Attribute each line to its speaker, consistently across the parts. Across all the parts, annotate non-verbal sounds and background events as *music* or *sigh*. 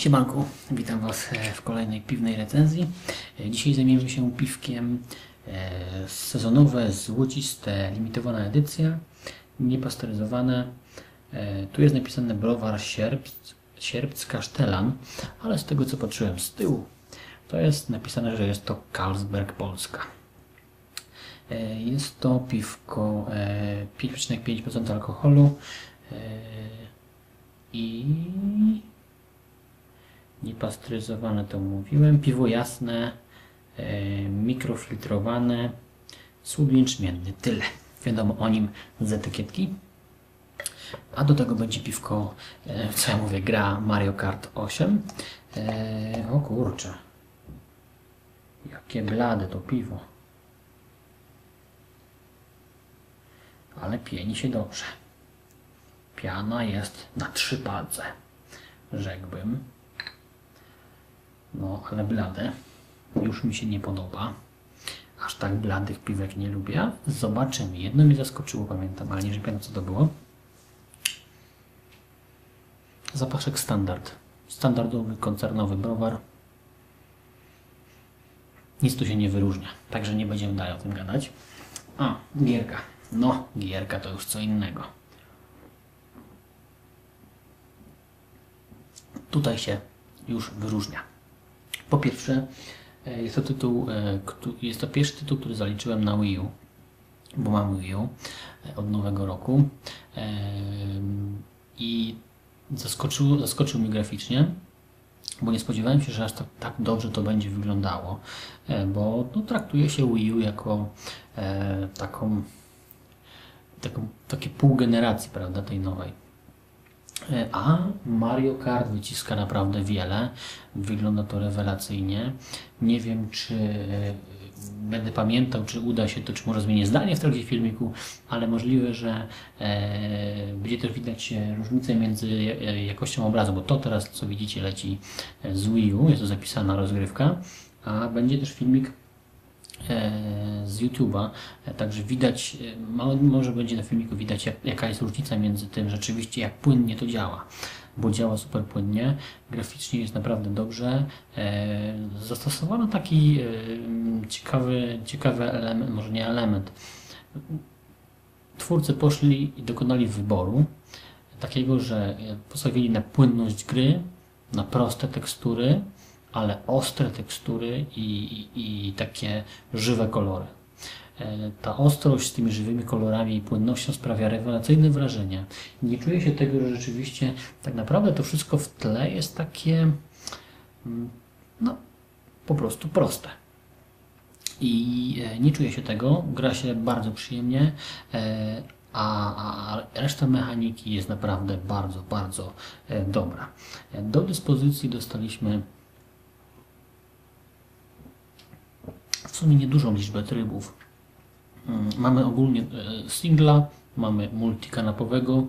Speaker 1: Siemanku, witam Was e, w kolejnej piwnej recenzji. E, Dzisiaj zajmiemy się piwkiem e, sezonowe, złociste, limitowana edycja, niepasteryzowane. Tu jest napisane browar Sierpc, Kasztelan, ale z tego co patrzyłem z tyłu, to jest napisane, że jest to Carlsberg Polska. Jest to piwko e, 5,5% alkoholu i Niepasteryzowane to mówiłem. Piwo jasne, e, mikrofiltrowane, słód jęczmienny. Tyle. Wiadomo o nim z etykietki. A do tego będzie piwko, e, co ja mówię, gra Mario Kart 8. E, o kurczę. Jakie blade to piwo. Ale pieni się dobrze. Piana jest na trzy palce. Rzekłbym. No, ale blade już mi się nie podoba. Aż tak bladych piwek nie lubię. Zobaczymy. Jedno mnie zaskoczyło, pamiętam, ale nie pamiętam co to było. Zapaszek standard. Standardowy, koncernowy browar. Nic tu się nie wyróżnia, także nie będziemy dalej o tym gadać. A, gierka. No, gierka to już co innego. Tutaj się już wyróżnia. Po pierwsze, e, jest to tytuł, e, jest to pierwszy tytuł, który zaliczyłem na Wii U, bo mam Wii U e, od nowego roku i zaskoczył, zaskoczył mi graficznie, bo nie spodziewałem się, że aż tak, tak dobrze to będzie wyglądało, bo no, traktuje się Wii U jako taką, taką takie pół generacji, prawda, tej nowej. E, A Mario Kart wyciska naprawdę wiele. Wygląda to rewelacyjnie. Nie wiem, czy e, będę pamiętał, czy uda się to, czy może zmienię zdanie w trakcie filmiku, ale możliwe, że e, będzie też widać różnicę między jakością obrazu, bo to teraz, co widzicie, leci z Wii U, jest to zapisana rozgrywka, a będzie też filmik z YouTube'a, e, także widać, e, mo- może będzie na filmiku widać jak, jaka jest różnica między tym rzeczywiście jak płynnie to działa, bo działa super płynnie, graficznie jest naprawdę dobrze, e, zastosowano taki e, ciekawy, ciekawy element, może nie element, twórcy poszli i dokonali wyboru takiego, że e, postawili na płynność gry, na proste tekstury, ale ostre tekstury i, i, i takie żywe kolory. E, Ta ostrość z tymi żywymi kolorami i płynnością sprawia rewelacyjne wrażenie. Nie czuję się tego, że rzeczywiście tak naprawdę to wszystko w tle jest takie mm, no, po prostu proste. I e, nie czuję się tego, gra się bardzo przyjemnie, e, a, reszta mechaniki jest naprawdę bardzo, bardzo dobra. Do dyspozycji dostaliśmy w sumie niedużą liczbę trybów. Mm, Mamy ogólnie e, singla, mamy multikanapowego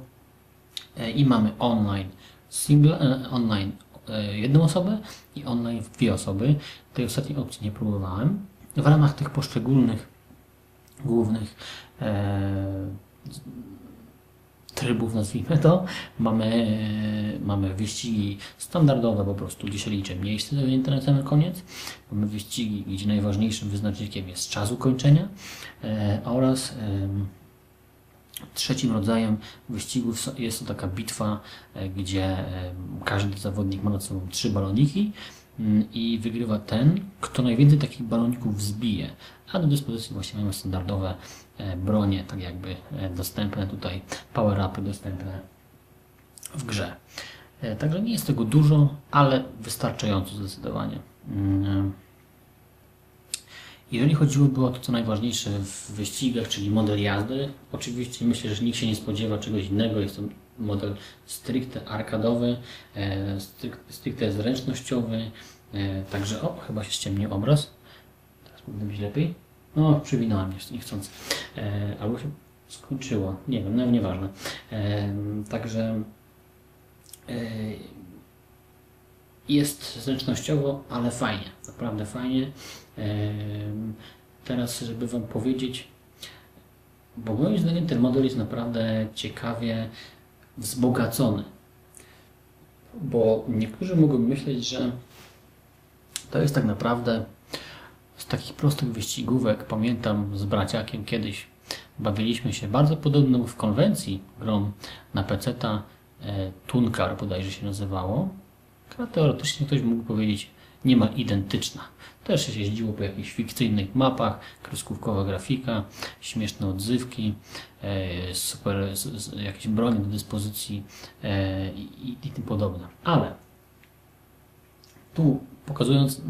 Speaker 1: e, i mamy online. Single, online e, jedną osobę i online dwie osoby. Tej ostatniej opcji nie próbowałem. W ramach tych poszczególnych głównych trybów, nazwijmy to, mamy, e, mamy wyścigi standardowe po prostu, gdzie się liczy miejsce zajęte na koniec. Mamy wyścigi, gdzie najważniejszym wyznacznikiem jest czas ukończenia e, oraz em, Trzecim rodzajem wyścigów jest to taka bitwa, e, gdzie e, każdy zawodnik ma nad sobą trzy baloniki mm, i wygrywa ten, kto najwięcej takich baloników zbije. A do dyspozycji właśnie mamy standardowe e, bronie, tak jakby e, dostępne tutaj, power-upy dostępne w grze. E, Także nie jest tego dużo, ale wystarczająco zdecydowanie. Mm, jeżeli chodziłoby o to, co najważniejsze w wyścigach, czyli model jazdy, oczywiście myślę, że nikt się nie spodziewa czegoś innego. Jest to model stricte arkadowy, e, stricte zręcznościowy. E, także, o, chyba się ściemnił obraz. Teraz powinno być lepiej. No, przywinąłem jeszcze niechcący. E, albo się skończyło. Nie wiem, no nieważne. E, także e, jest zręcznościowo, ale fajnie, naprawdę fajnie. Teraz, żeby Wam powiedzieć, bo moim zdaniem ten model jest naprawdę ciekawie wzbogacony. bo niektórzy mogą myśleć, że to jest tak naprawdę takich prostych wyścigówek. Pamiętam z braciakiem kiedyś bawiliśmy się bardzo podobną w konwencji grą na PC-ta e, Tunkar bodajże się nazywało. Gra teoretycznie ktoś mógł powiedzieć niemal identyczna. Też się jeździło po jakichś fikcyjnych mapach, kreskówkowa grafika, śmieszne odzywki, e, super z, z, jakieś bronie do dyspozycji e, i, i tym podobne. Ale tu pokazując,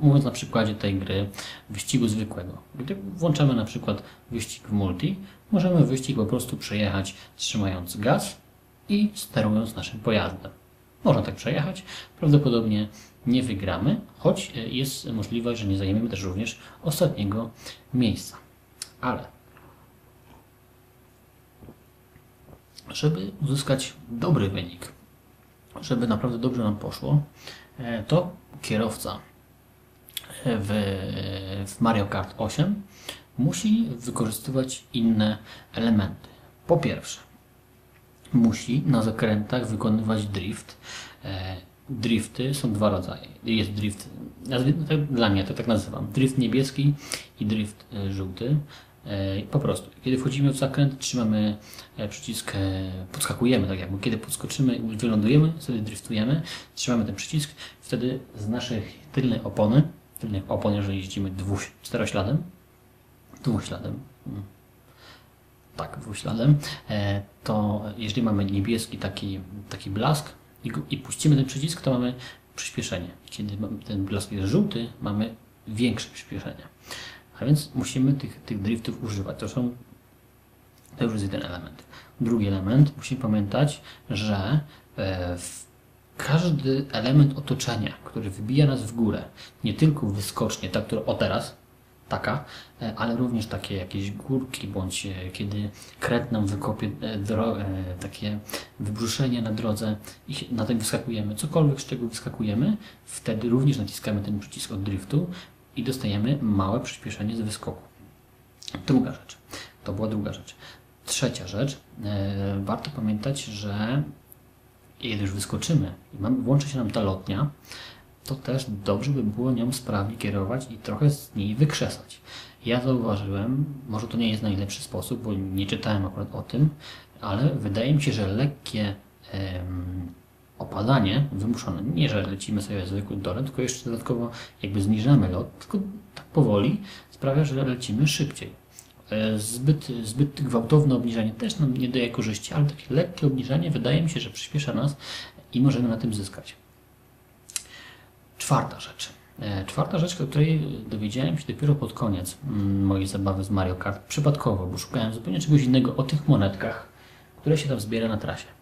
Speaker 1: mówiąc na przykładzie tej gry, wyścigu zwykłego. Gdy włączamy na przykład wyścig w multi, możemy wyścig po prostu przejechać trzymając gaz i sterując naszym pojazdem. Można tak przejechać, prawdopodobnie nie wygramy, choć jest możliwość, że nie zajmiemy też również ostatniego miejsca. Ale żeby uzyskać dobry wynik, żeby naprawdę dobrze nam poszło, E, to kierowca w, w Mario Kart 8 musi wykorzystywać inne elementy. Po pierwsze, musi na zakrętach wykonywać drift. E, drifty są dwa rodzaje. Jest drift, tak dla mnie to tak nazywam, drift niebieski i drift e, żółty. E, po prostu, kiedy wchodzimy w zakręt, trzymamy e, przycisk, e, podskakujemy, tak jakby kiedy podskoczymy, wylądujemy, wtedy driftujemy, trzymamy ten przycisk, wtedy z naszej tylnej opony, tylnych opon, jeżeli jeździmy dwóch, czterośladem, dwuśladem, hmm. tak, dwuśladem, to jeżeli mamy niebieski taki, taki blask i, i puścimy ten przycisk, to mamy przyspieszenie. Kiedy ten blask jest żółty, mamy większe przyspieszenie. A więc musimy tych, tych driftów używać. To są to już jest jeden element. Drugi element, musimy pamiętać, że e, każdy element otoczenia, który wybija nas w górę, nie tylko wyskocznie, tak, która o teraz, taka, e, ale również takie jakieś górki, bądź e, kiedy kret nam wykopie drogę, takie wybruszenie na drodze i na tym wyskakujemy, cokolwiek z czego wyskakujemy, wtedy również naciskamy ten przycisk od driftu, i dostajemy małe przyspieszenie z wyskoku. Druga rzecz. To była druga rzecz. Trzecia rzecz. E, warto pamiętać, że kiedy już wyskoczymy i włączy się nam ta lotnia, to też dobrze by było nią sprawnie kierować i trochę z niej wykrzesać. Ja zauważyłem, może to nie jest najlepszy sposób, bo nie czytałem akurat o tym, ale wydaje mi się, że lekkie opadanie wymuszone. Nie, że lecimy sobie zwykłym torem, tylko jeszcze dodatkowo jakby zniżamy lot, tylko tak powoli sprawia, że lecimy szybciej. E, zbyt, zbyt gwałtowne obniżanie też nam nie daje korzyści, ale takie lekkie obniżanie wydaje mi się, że przyspiesza nas i możemy na tym zyskać. Czwarta rzecz. E, czwarta rzecz, o której dowiedziałem się dopiero pod koniec mm, mojej zabawy z Mario Kart, przypadkowo, bo szukałem zupełnie czegoś innego o tych monetkach, które się tam zbiera na trasie.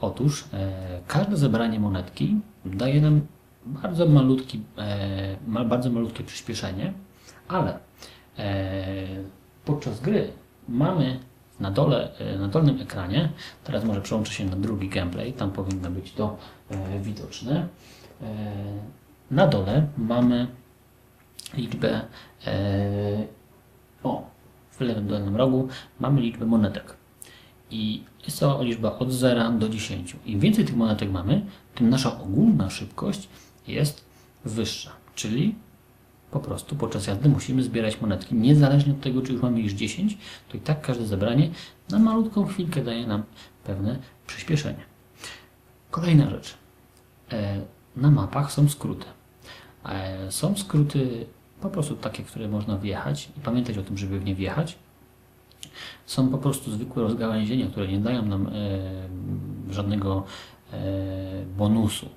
Speaker 1: Otóż e, każde zebranie monetki daje nam bardzo, malutki, e, bardzo malutkie przyspieszenie, ale e, podczas gry mamy na dole, na dolnym ekranie, teraz może przełączę się na drugi gameplay, tam powinno być to widoczne. Na dole mamy liczbę, o, w lewym dolnym rogu mamy liczbę monetek. I jest to liczba od 0 do 10. Im więcej tych monetek mamy, tym nasza ogólna szybkość jest wyższa. Czyli po prostu podczas jazdy musimy zbierać monetki. Niezależnie od tego, czy już mamy już 10, to i tak każde zebranie na malutką chwilkę daje nam pewne przyspieszenie. Kolejna rzecz. E, na mapach są skróty. E, są skróty po prostu takie, które można wjechać i pamiętać o tym, żeby w nie wjechać są po prostu zwykłe rozgałęzienia, które nie dają nam e, żadnego e, bonusu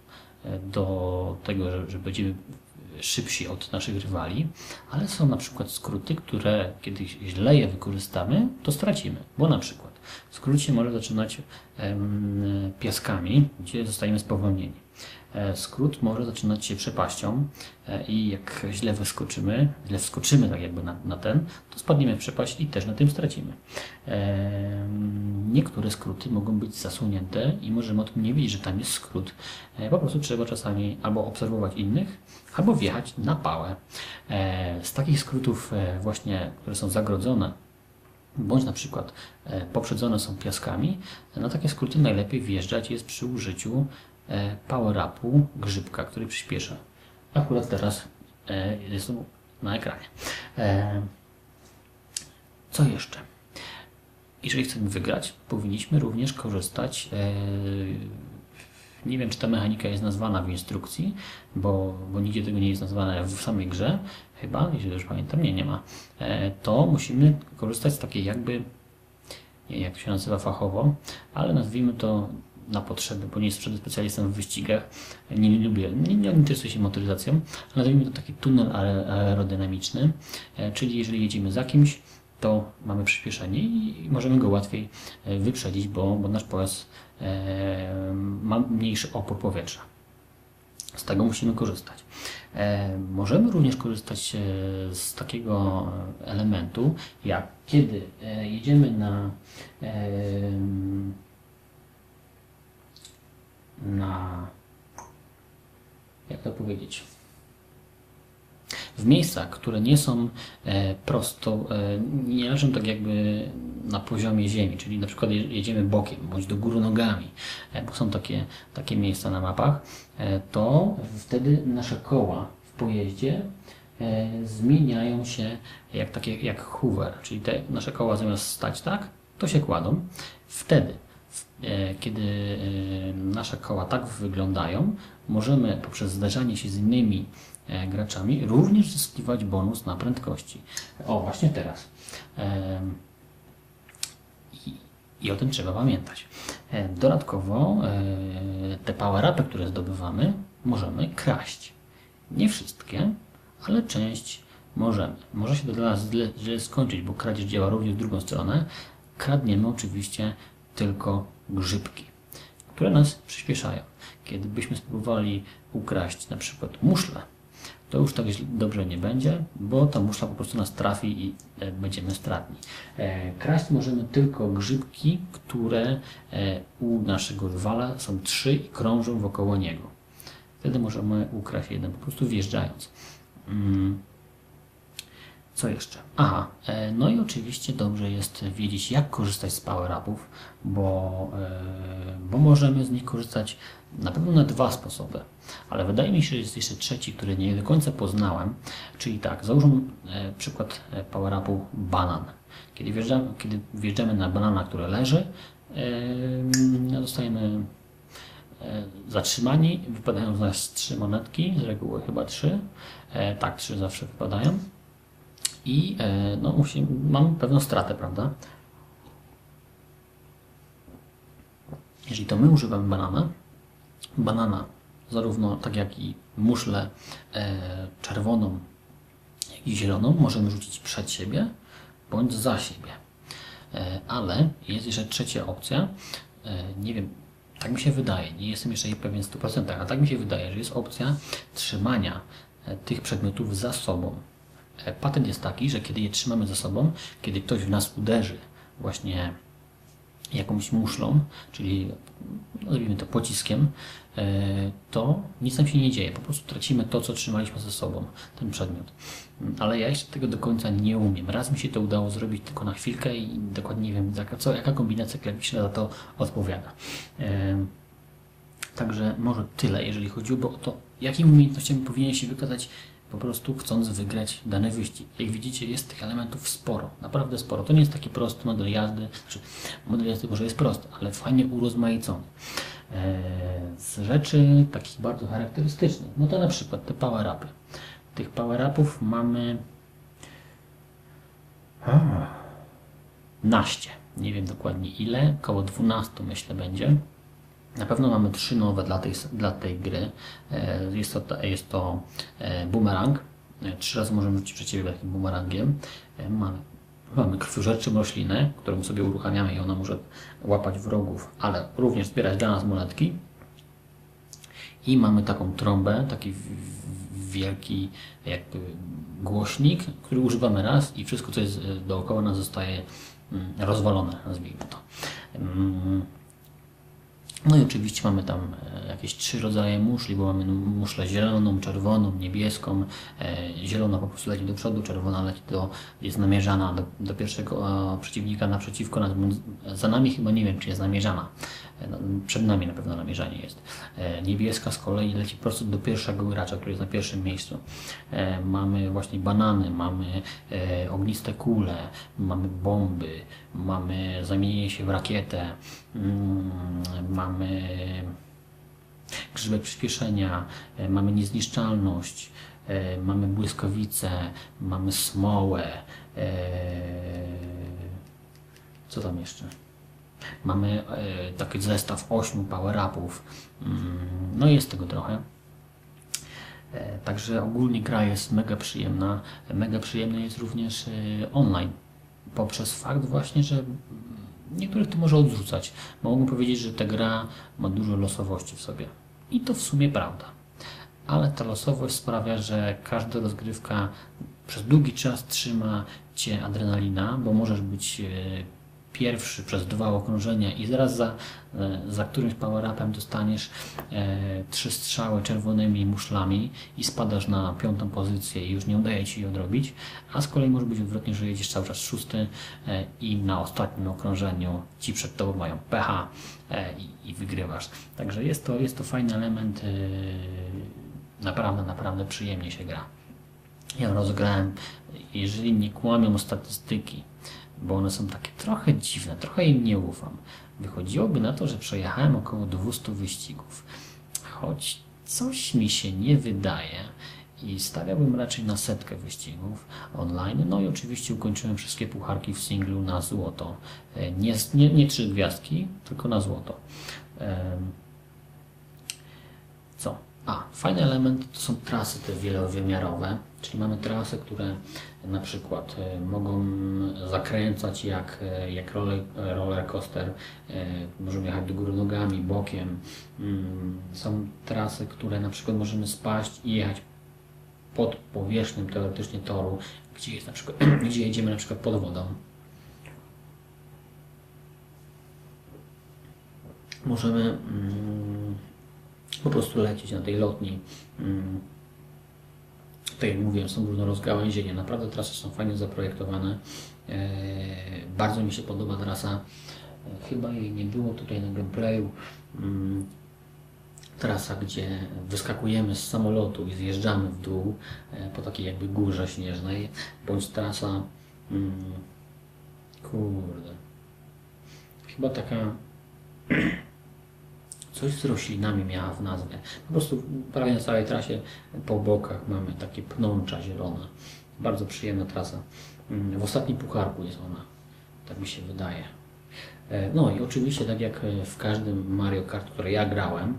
Speaker 1: e, do tego, że, będziemy szybsi od naszych rywali, ale są na przykład skróty, które kiedy źle je wykorzystamy, to stracimy. Bo na przykład skrót się może zaczynać piaskami, gdzie zostajemy spowolnieni. E, skrót może zaczynać się przepaścią e, i jak źle wyskoczymy, źle wskoczymy tak jakby na, na ten, to spadniemy w przepaść i też na tym stracimy. E, niektóre skróty mogą być zasunięte i możemy o tym nie wiedzieć, że tam jest skrót. Po prostu trzeba czasami albo obserwować innych, albo wjechać na pałę. Z takich skrótów właśnie, które są zagrodzone, bądź na przykład poprzedzone są piaskami, na takie skróty najlepiej wjeżdżać jest przy użyciu power-upu grzybka, który przyspiesza. Akurat teraz e, jest on na ekranie. E, co jeszcze? Jeżeli chcemy wygrać, powinniśmy również korzystać. E, nie wiem, czy ta mechanika jest nazwana w instrukcji, bo, bo nigdzie tego nie jest nazwane w samej grze, chyba, jeśli już pamiętam, nie, nie ma. E, to musimy korzystać z takiej jakby, nie wiem jak to się nazywa fachowo, ale nazwijmy to na potrzeby, bo nie jestem specjalistą w wyścigach, nie, nie lubię, nie, nie interesuję się motoryzacją, ale nazwijmy to taki tunel aerodynamiczny, e, czyli jeżeli jedziemy za kimś, to mamy przyspieszenie i możemy go łatwiej e, wyprzedzić, bo, bo nasz pojazd e, ma mniejszy opór powietrza. Z tego musimy korzystać. Możemy również korzystać z takiego elementu, jak kiedy jedziemy na na jak to powiedzieć w miejscach, które nie są e, prosto, e, nie leżą tak jakby na poziomie ziemi, czyli na przykład jedziemy bokiem bądź do góry nogami, e, bo są takie, takie miejsca na mapach, to wtedy nasze koła w pojeździe zmieniają się jak takie jak hoover, czyli te nasze koła zamiast stać tak, to się kładą. Wtedy, kiedy nasze koła tak wyglądają, możemy poprzez zderzanie się z innymi E, graczami również zyskiwać bonus na prędkości. O, właśnie teraz. I, o tym trzeba pamiętać. E, dodatkowo e, te power-upy, które zdobywamy, możemy kraść. Nie wszystkie, ale część możemy. Może się to dla nas źle skończyć, bo kradzież działa również w drugą stronę. Kradniemy oczywiście tylko grzybki, które nas przyspieszają. Kiedy byśmy spróbowali ukraść na przykład muszle, to już tak dobrze nie będzie, bo ta muszla po prostu nas trafi i e, będziemy stratni. E, kraść możemy tylko grzybki, które e, u naszego rywala są trzy i krążą wokoło niego. Wtedy możemy ukraść jeden, po prostu wjeżdżając. Co jeszcze? Aha, no i oczywiście dobrze jest wiedzieć, jak korzystać z power-upów, bo, bo możemy z nich korzystać na pewno na dwa sposoby, ale wydaje mi się, że jest jeszcze trzeci, który nie do końca poznałem, czyli tak, załóżmy e, przykład e, power-upu banan. Kiedy wjeżdżamy, kiedy wjeżdżamy na banana, który leży, e, dostajemy e, zatrzymani, wypadają z nas trzy monetki, z reguły chyba trzy, e, tak, trzy zawsze wypadają i e, no, musimy, mamy pewną stratę, prawda? Jeżeli to my używamy banana, banana, zarówno tak jak i muszlę e, czerwoną, jak i zieloną, możemy rzucić przed siebie bądź za siebie. E, ale jest jeszcze trzecia opcja. Nie wiem, tak mi się wydaje, nie jestem jeszcze pewien w 100%, ale tak mi się wydaje, że jest opcja trzymania tych przedmiotów za sobą. E, patent jest taki, że kiedy je trzymamy za sobą, kiedy ktoś w nas uderzy właśnie jakąś muszlą, czyli nazwijmy to pociskiem, e, to nic nam się nie dzieje. Po prostu tracimy to, co trzymaliśmy ze sobą, ten przedmiot. Ale ja jeszcze tego do końca nie umiem. Raz mi się to udało zrobić tylko na chwilkę i dokładnie nie wiem, co, jaka kombinacja klawiszy za to odpowiada. E, także może tyle, jeżeli chodziłoby o to, jakimi umiejętnościami powinien się wykazać po prostu chcąc wygrać dany wyścig. Jak widzicie, jest tych elementów sporo, naprawdę sporo. To nie jest taki prosty model jazdy, znaczy model jazdy może jest prosty, ale fajnie urozmaicony. Eee, z rzeczy takich bardzo charakterystycznych, no to na przykład te power-upy. Tych power-upów mamy naście, nie wiem dokładnie ile, około 12 myślę będzie. Na pewno mamy trzy nowe dla tej, dla tej gry. E, jest to, jest to e, bumerang. E, trzy razy możemy rzucić siebie takim bumerangiem. Mamy, mamy krwiożerczą roślinę, którą sobie uruchamiamy i ona może łapać wrogów, ale również zbierać dla nas monetki. I mamy taką trąbę, taki wielki jakby głośnik, który używamy raz i wszystko co jest dookoła nas zostaje mm, rozwalone, nazwijmy to. No i oczywiście mamy tam e, jakieś trzy rodzaje muszli, bo mamy muszlę zieloną, czerwoną, niebieską. E, zielona po prostu leci do przodu, czerwona leci do, jest namierzana do, do pierwszego przeciwnika naprzeciwko nas. Za nami chyba nie wiem, czy jest namierzana. No, przed nami na pewno namierzanie jest. E, niebieska z kolei leci po prostu do pierwszego gracza, który jest na pierwszym miejscu. E, mamy właśnie banany, mamy e, ogniste kule, mamy bomby, mamy zamienienie się w rakietę, mm, mamy grzybek przyspieszenia, e, mamy niezniszczalność, e, mamy błyskawice, mamy smołę, e, co tam jeszcze? Mamy taki zestaw 8 power-upów, mm, no jest tego trochę. Także ogólnie gra jest mega przyjemna. Mega przyjemny jest również online poprzez fakt właśnie, że niektórych to może odrzucać. Mogą powiedzieć, że ta gra ma dużo losowości w sobie. I to w sumie prawda. Ale ta losowość sprawia, że każda rozgrywka przez długi czas trzyma Cię adrenalina, bo możesz być e, pierwszy przez dwa okrążenia i zaraz za, e, za którymś power-upem dostaniesz e, trzy strzały czerwonymi muszlami i spadasz na piątą pozycję i już nie udaje Ci jej odrobić, a z kolei może być odwrotnie, że jedziesz cały czas szósty e, i na ostatnim okrążeniu ci przed Tobą mają e, i, i wygrywasz. Także jest to, jest to fajny element, naprawdę, naprawdę przyjemnie się gra. Ja rozgrałem, jeżeli nie kłamią statystyki, bo one są takie trochę dziwne, trochę im nie ufam. Wychodziłoby na to, że przejechałem około 200 wyścigów, choć coś mi się nie wydaje i stawiałbym raczej na setkę wyścigów online. No i oczywiście ukończyłem wszystkie pucharki w singlu na złoto. E, nie, nie, nie trzy gwiazdki, tylko na złoto. Co? A, fajny element to są trasy te wielowymiarowe, czyli mamy trasy, które na przykład e, mogą zakręcać jak, e, jak roller, roller coaster, e, możemy jechać do góry nogami, bokiem. Mm, są trasy, które na przykład możemy spaść i jechać pod powierzchnią teoretycznie toru, gdzie, jest na przykład, *clears throat* gdzie jedziemy na przykład pod wodą. Możemy mm, po prostu lecieć na tej lotni. Tak jak mówiłem, są różne rozgałęzienia. Naprawdę trasy są fajnie zaprojektowane. E, bardzo mi się podoba trasa. E, chyba jej nie było tutaj na gameplayu. Mm, trasa, gdzie wyskakujemy z samolotu i zjeżdżamy w dół e, po takiej jakby górze śnieżnej, bądź trasa mm, kurde chyba taka *clears throat* coś z roślinami miała w nazwie. Po prostu prawie na całej trasie po bokach mamy takie pnącza zielone. Bardzo przyjemna trasa. Mm, w ostatnim pucharku jest ona, tak mi się wydaje. E, no i oczywiście, tak jak w każdym Mario Kart, które ja grałem,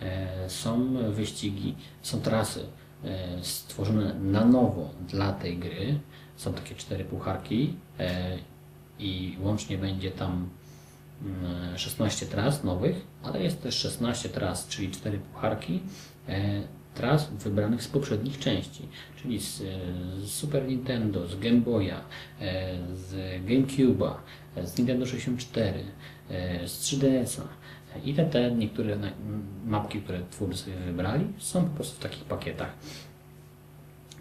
Speaker 1: e, są wyścigi, są trasy e, stworzone na nowo dla tej gry. Są takie cztery pucharki i łącznie będzie tam 16 mm, tras nowych, ale jest też 16 tras, czyli 4 pucharki e, tras wybranych z poprzednich części, czyli z, z Super Nintendo, z Game Boya, e, z GameCube'a, z Nintendo 64, e, z 3DS-a. I te, te niektóre mapki, które twórcy wybrali, są po prostu w takich pakietach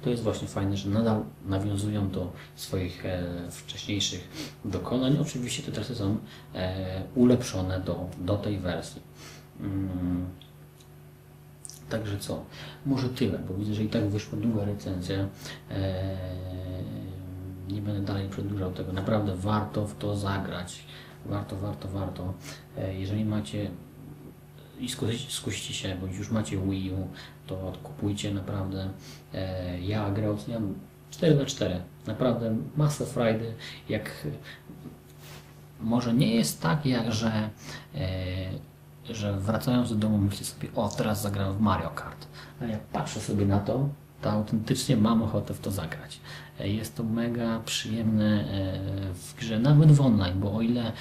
Speaker 1: to jest właśnie fajne, że nadal nawiązują do swoich e, wcześniejszych dokonań. Oczywiście te trasy są e, ulepszone do, do tej wersji. Mm. Także co? Może tyle, bo widzę, że i tak wyszła długa recenzja. E, nie będę dalej przedłużał tego. Naprawdę warto w to zagrać. Warto, warto, warto. E, jeżeli macie i skusicie się, bądź już macie Wii U, to kupujcie naprawdę. E, ja grę oceniam 4 na 4 Naprawdę masę frajdy. Jak może nie jest tak, jak że, e, że wracając do domu myślę sobie, o teraz zagram w Mario Kart. A jak patrzę sobie na to, to autentycznie mam ochotę w to zagrać. E, jest to mega przyjemne w grze, nawet w online, bo o ile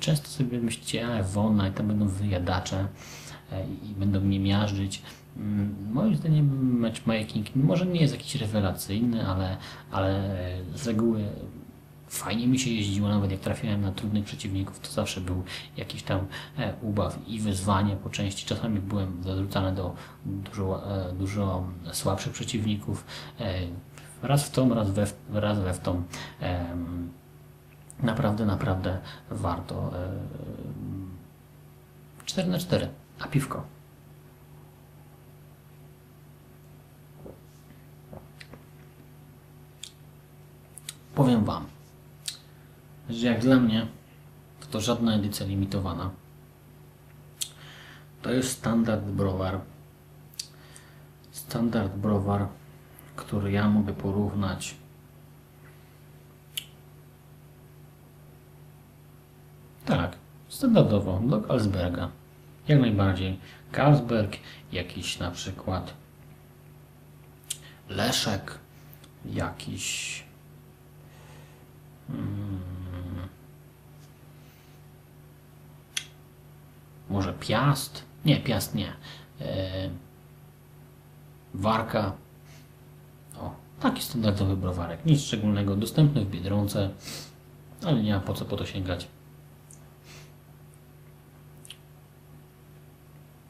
Speaker 1: często sobie myślicie, a w online tam będą wyjadacze i będą mnie miażdżyć, Mm, moim zdaniem matchmaking może nie jest jakiś rewelacyjny, ale, ale z reguły fajnie mi się jeździło, nawet jak trafiałem na trudnych przeciwników, to zawsze był jakiś tam e, ubaw i wyzwanie po części. Czasami byłem zarzucany do dużo, e, dużo słabszych przeciwników. E, raz w tą, raz we, raz we w tą. Naprawdę, naprawdę warto 4 na 4 A piwko? Powiem Wam, że jak dla mnie to żadna edycja limitowana. To jest standard browar. Standard browar, który ja mogę porównać Tak, standardowo do Carlsberga. Jak najbardziej. Carlsberg, jakiś na przykład Leszek, jakiś hmm, może Piast? Nie, Piast nie. E, Warka. O, taki standardowy browarek. Nic szczególnego, dostępny w Biedronce, ale nie ma po co po to sięgać.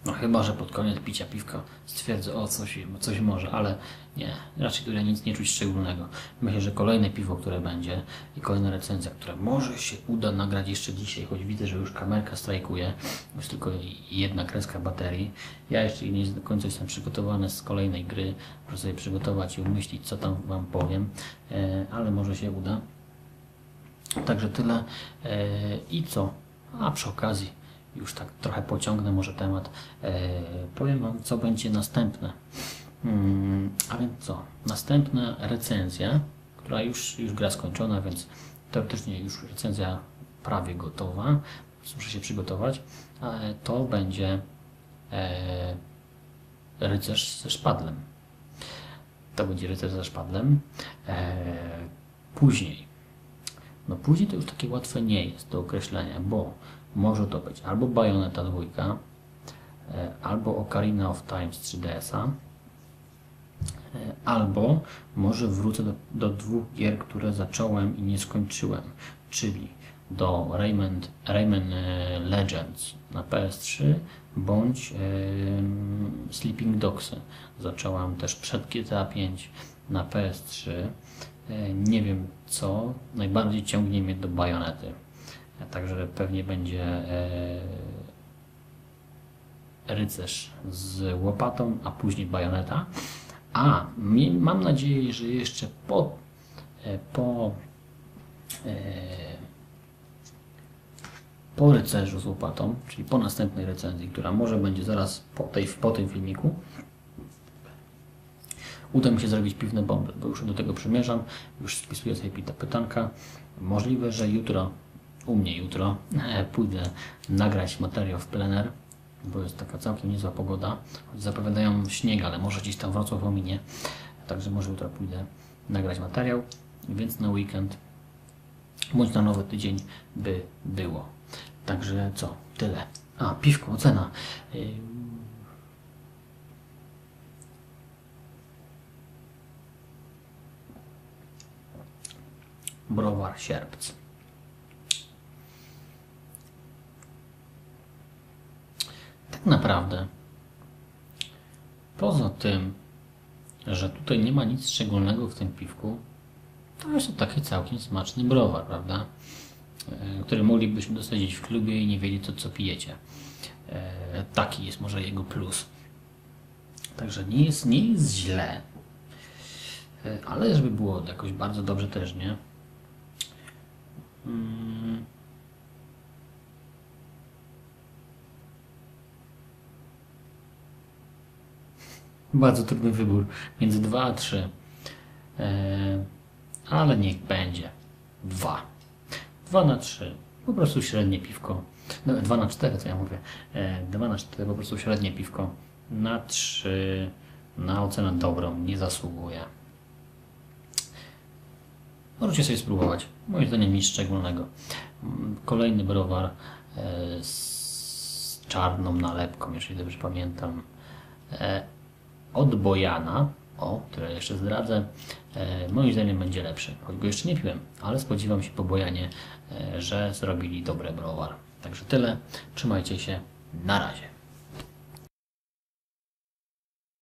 Speaker 1: No chyba, że pod koniec picia piwka stwierdzę, o coś, coś może, ale nie, raczej tutaj nic nie czuć szczególnego. Myślę, że kolejne piwo, które będzie i kolejna recenzja, która może się uda nagrać jeszcze dzisiaj, choć widzę, że już kamerka strajkuje, już tylko jedna kreska baterii. Ja jeszcze nie do końca jestem przygotowany z kolejnej gry, muszę sobie przygotować i umyślić, co tam Wam powiem, e, ale może się uda. Także tyle. E, I co? A przy okazji już tak trochę pociągnę może temat, e, powiem Wam, co będzie następne. Hmm, a więc co? Następna recenzja, która już, już gra skończona, więc teoretycznie już recenzja prawie gotowa, muszę się przygotować, e, to będzie e, rycerz ze szpadlem. To będzie rycerz ze szpadlem. Później. No później to już takie łatwe nie jest do określenia, bo może to być albo Bayonetta 2, e, albo Ocarina of Time z 3DS-a, e, albo może wrócę do, do dwóch gier, które zacząłem i nie skończyłem, czyli do Rayman, Rayman e, Legends na PS3 bądź e, Sleeping Dogsy. Zacząłem też przed GTA 5 na PS3. E, nie wiem co, najbardziej ciągnie mnie do Bajonety. Także pewnie będzie e, rycerz z łopatą, a później bajoneta. A mam nadzieję, że jeszcze po, e, po, e, po rycerzu z łopatą, czyli po następnej recenzji, która może będzie zaraz po, tej, po tym filmiku, uda mi się zrobić piwne bomby, bo już do tego przymierzam, już spisuję sobie pytanka. Możliwe, że jutro u mnie jutro. E, pójdę nagrać materiał w plener, bo jest taka całkiem niezła pogoda. Choć zapowiadają śnieg, ale może gdzieś tam Wrocław ominie. Także może jutro pójdę nagrać materiał, więc na weekend bądź na nowy tydzień by było. Także co? Tyle. A, piwko, ocena. Browar sierpc. Naprawdę, poza tym, że tutaj nie ma nic szczególnego w tym piwku, to jest to taki całkiem smaczny browar, prawda? E, który moglibyśmy dosadzić w klubie i nie wiedzieć to, co pijecie. E, taki jest może jego plus. Także nie jest, nie jest źle. E, ale żeby było jakoś bardzo dobrze też, nie? Mm. Bardzo trudny wybór między 2 a 3. Eee, ale niech będzie 2. 2 na 3. Po prostu średnie piwko. No, 2 na 4, co ja mówię. Eee, 2 na 4 po prostu średnie piwko. Na 3 na ocenę dobrą nie zasługuje. Możecie sobie spróbować. Moim zdaniem nic szczególnego. Kolejny browar e, z czarną nalepką, jeżeli dobrze pamiętam. Od Bojana, o, które jeszcze zdradzę, e, moim zdaniem będzie lepszy. Choć go jeszcze nie piłem, ale spodziewam się po Bojanie, e, że zrobili dobre browar. Także tyle. Trzymajcie się. Na razie.